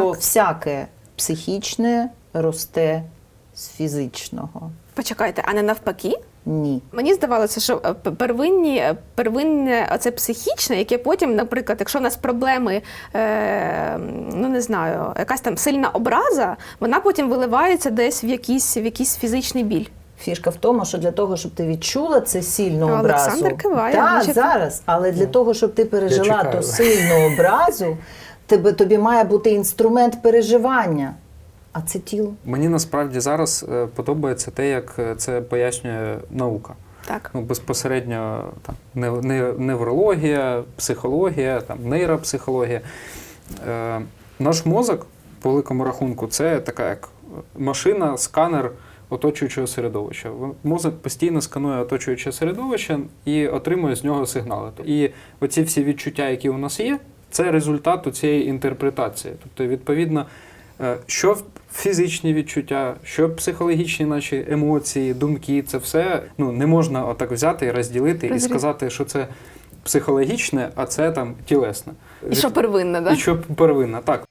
Бо всяке психічне росте з фізичного. Почекайте, а не навпаки? Ні. Мені здавалося, що е, первинні, е, первинне оце психічне, яке потім, наприклад, якщо в нас проблеми, е, ну не знаю, якась там сильна образа, вона потім виливається десь в якийсь, в якийсь фізичний біль. Фішка в тому, що для того, щоб ти відчула це сильну А образу, Олександр киває, Так, значить- зараз, але для того, щоб ти пережила ту сильну образу, тебе тобі має бути інструмент переживання. А це тіло. Мені насправді зараз е, подобається те, як е, це пояснює наука. Так. Ну, безпосередньо там, неврологія, психологія, там, нейропсихологія. Е, наш мозок, по великому рахунку, це така як машина, сканер оточуючого середовища. Мозок постійно сканує оточуюче середовище і отримує з нього сигнали. І оці всі відчуття, які у нас є, це результат цієї інтерпретації. Тобто, відповідно, е, що фізичні відчуття, що психологічні наші емоції, думки, це все ну, не можна отак взяти і розділити і сказати, що це психологічне, а це там тілесне. І що первинне, І да? що первинна, так.